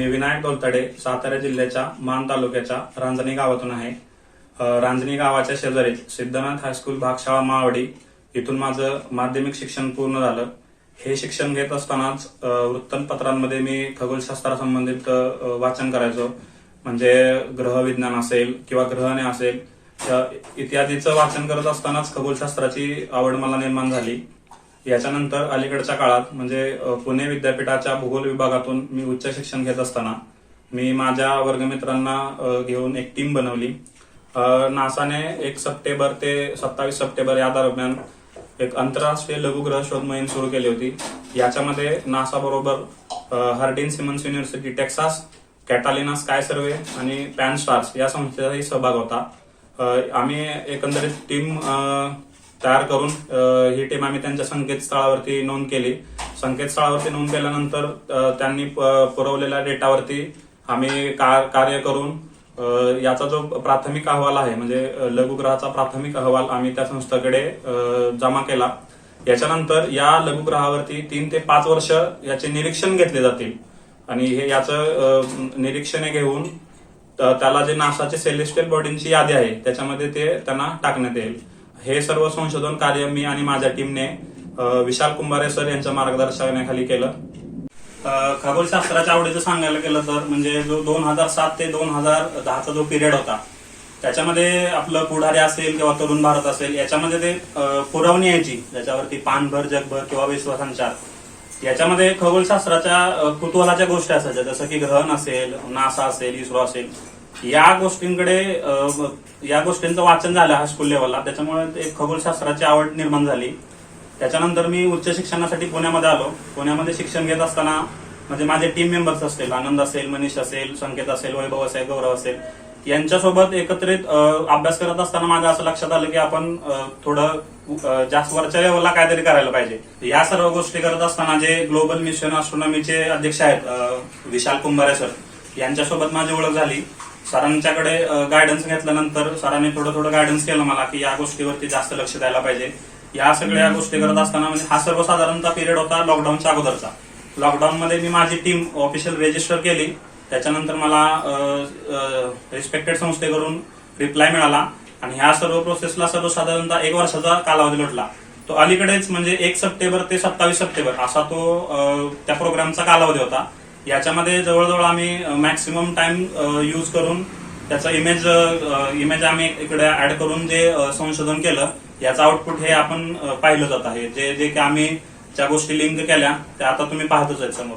मी विनायक दोलतडे सातारा जिल्ह्याच्या मान तालुक्याच्या रांजणी गावातून आहे. रांजणी गावाच्या शेजारी सिद्धनाथ हायस्कूल भागशाळा मावडी इथून माझं माध्यमिक शिक्षण पूर्ण झालं. हे शिक्षण घेत असतानाच वृत्तपत्रांमध्ये मी खगोलशास्त्रासंबंधित वाचन करायचो. म्हणजे ग्रहविज्ञान असेल किंवा ग्रहणे असेल इत्यादीचं वाचन करत असतानाच खगोलशास्त्राची आवड मला निर्माण झाली. याच्यानंतर अलीकडच्या काळात म्हणजे पुणे विद्यापीठाच्या भूगोल विभागातून मी उच्च शिक्षण घेत असताना मी माझ्या वर्गमित्रांना घेऊन एक टीम बनवली. नासाने एक सप्टेंबर ते सत्तावीस सप्टेंबर या दरम्यान एक आंतरराष्ट्रीय लघुग्रह शोध मोहीम सुरू केली होती. याच्यामध्ये नासा बरोबर Hardin Simmons University Texas Catalina Sky Survey आणि पॅन स्टार्स या संस्थेचाही सहभाग होता. आम्ही एकंदरीत टीम तयार करून ही टीम आम्ही त्यांच्या संकेतस्थळावरती नोंद केली. संकेतस्थळावरती नोंद केल्यानंतर त्यांनी पुरवलेल्या डेटावरती आम्ही का- कार्य करून याचा जो प्राथमिक अहवाल आहे म्हणजे लघुग्रहाचा प्राथमिक अहवाल आम्ही त्या संस्थेकडे जमा केला. याच्यानंतर या लघुग्रहावरती तीन ते पाच वर्ष याचे निरीक्षण घेतले जातील. आणि हे याचं निरीक्षणे घेऊन त्याला जे नासाचे सेलेस्टियल बॉडींची यादी आहे त्याच्यामध्ये ते त्यांना टाकण्यात येईल. हे सर्व संशोधन कार्य मी आणि माझ्या टीमने विशाल कुंभारे सर यांच्या मार्गदर्शनाखाली केलं. खगोलशास्त्राच्या आवडीचं सांगायला गेलं तर म्हणजे जो दोन हजार सात ते दोन हजार दहाचा जो पिरियड होता त्याच्यामध्ये आपलं पुढारी असेल किंवा तरुण भारत असेल याच्यामध्ये ते पुरवणी यायची. ज्याच्यावरती पानभर जगभर किंवा विश्वसंचार. याच्यामध्ये खगोलशास्त्राच्या कुतूहलाच्या गोष्टी असायच्या जसं की ग्रहण असेल नासा असेल इस्रो असेल. या गोष्टींकडे या गोष्टींचं वाचन झालं हायस्कूल लेवलला त्याच्यामुळे एक खगोलशास्त्राची आवड निर्माण झाली. त्याच्यानंतर मी उच्च शिक्षणासाठी पुण्यामध्ये आलो. पुण्यामध्ये शिक्षण घेत असताना म्हणजे माझे टीम मेंबर्स असतील आनंद असेल मनीष असेल संकेत असेल वैभव असेल गौरव असेल यांच्यासोबत एकत्रित अभ्यास करत असताना माझं असं लक्षात आलं की आपण थोडं जास्त वरच्या लेवलला काहीतरी करायला पाहिजे. या सर्व गोष्टी करत असताना जे ग्लोबल मिशन ऑस्ट्रॉनॉमीचे अध्यक्ष आहेत विशाल कुंभारे सर यांच्यासोबत माझी ओळख झाली. सरांच्याकडे गायडन्स घेतल्यानंतर सरांनी थोडं थोडं गायडन्स केलं मला की या गोष्टीवरती जास्त लक्ष द्यायला पाहिजे. या सगळ्या गोष्टी करत असताना म्हणजे हा सर्वसाधारणतः पिरियड होता लॉकडाऊनच्या अगोदरचा. लॉकडाऊन मध्ये मी माझी टीम ऑफिशियल रेजिस्टर केली. त्याच्यानंतर मला रिस्पेक्टेड संस्थेकडून रिप्लाय मिळाला आणि ह्या सर्व प्रोसेसला सर्वसाधारणतः एक वर्षाचा कालावधी लोटला. तो अलीकडेच म्हणजे एक सप्टेंबर ते सत्तावीस सप्टेंबर असा तो त्या प्रोग्रामचा कालावधी होता. याच्यामध्ये जवळजवळ आम्ही मॅक्सिमम टाइम यूज करून त्याचा इमेज इमेज आम्ही इकडे ऍड करून जे संशोधन केलं याचं आउटपुट हे आपण पाहिलं जात आहे. जे जे की आम्ही ज्या गोष्टी लिंक केल्या त्या आता तुम्ही पाहतच आहेत समोर.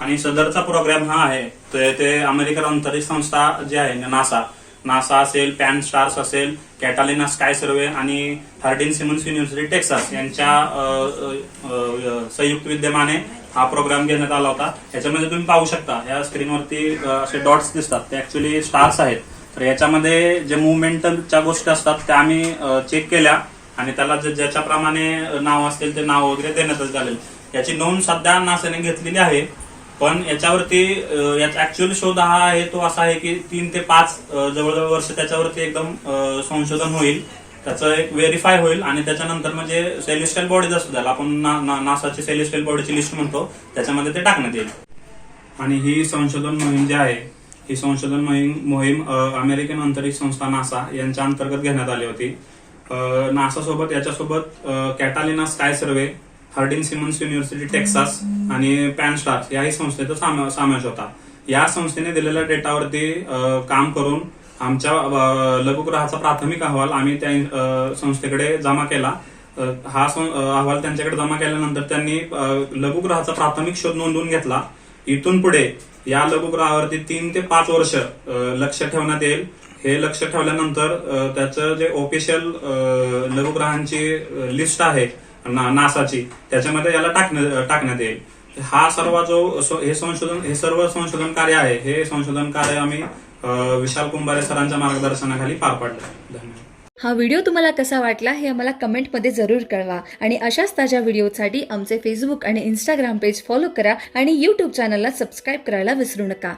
आणि सदरचा प्रोग्राम हा आहे ते ते अमेरिकन अंतरिक्ष संस्था जी आहे नासा नासा असेल पॅन स्टार्स असेल कॅटालिना स्काय सर्वे आणि हार्डिन सिमन्स युनिव्हर्सिटी टेक्सास यांच्या संयुक्त विद्यमाने हा प्रोग्राम घेण्यात आला होता. याच्यामध्ये तुम्ही पाहू शकता या स्क्रीनवरती असे डॉट्स दिसतात. ते ऍक्च्युली स्टार्स आहेत. तर याच्यामध्ये जे मुवमेंटच्या गोष्टी असतात त्या आम्ही चेक केल्या आणि त्याला ज्याच्याप्रमाणे नाव असतील ते नाव वगैरे देण्यात आलेलं याची नोंद सध्या नासाने घेतलेली आहे. पण याच्यावरती याचा ऍक्च्युअल शोध हा आहे तो असा आहे की तीन ते पाच जवळजवळ वर्ष त्याच्यावरती एकदम संशोधन होईल. त्याचं एक व्हेरीफाय होईल आणि त्याच्यानंतर म्हणजे सेलिस्टल बॉडीज असतो त्याला आपण नासाची सेलिस्टल बॉडीची लिस्ट म्हणतो त्याच्यामध्ये ते टाकण्यात येईल. आणि ही संशोधन मोहीम जी आहे ही संशोधन मोहीम मोहीम अमेरिकन अंतरिक्ष संस्था नासा यांच्या अंतर्गत घेण्यात आली होती. नासा सोबत याच्यासोबत Catalina Sky Survey Hardin Simmons University Texas आणि पॅन स्टार्स याही संस्थेचा समावेश होता. या संस्थेने दिलेल्या डेटावरती काम करून आमच्या लघुग्रहाचा प्राथमिक अहवाल आम्ही त्या संस्थेकडे जमा केला. हा अहवाल त्यांच्याकडे जमा केल्यानंतर त्यांनी लघुग्रहाचा प्राथमिक शोध नोंदवून घेतला. इथून पुढे या लघुग्रहावरती तीन ते पाच वर्ष लक्ष ठेवण्यात येईल. हे लक्ष ठेवल्यानंतर त्याचं जे ऑफिशियल लघुग्रहांची लिस्ट आहे ना- नासाची. त्याच्यामध्ये याला टाकण्या- टाकण्यात येईल. हा सर्व जो सो- हे संशोधन हे सर्व संशोधन कार्य आहे हे संशोधन कार्य आम्ही विशाल कुंभारे सरांच्या मार्गदर्शनाखाली पार पाडलं. धन्यवाद. हा व्हिडिओ तुम्हाला कसा वाटला हे आम्हाला कमेंटमध्ये जरूर कळवा. आणि अशाच ताज्या व्हिडिओसाठी आमचे फेसबुक आणि इंस्टाग्राम पेज फॉलो करा आणि यूट्यूब चॅनलला सबस्क्राईब करायला विसरू नका.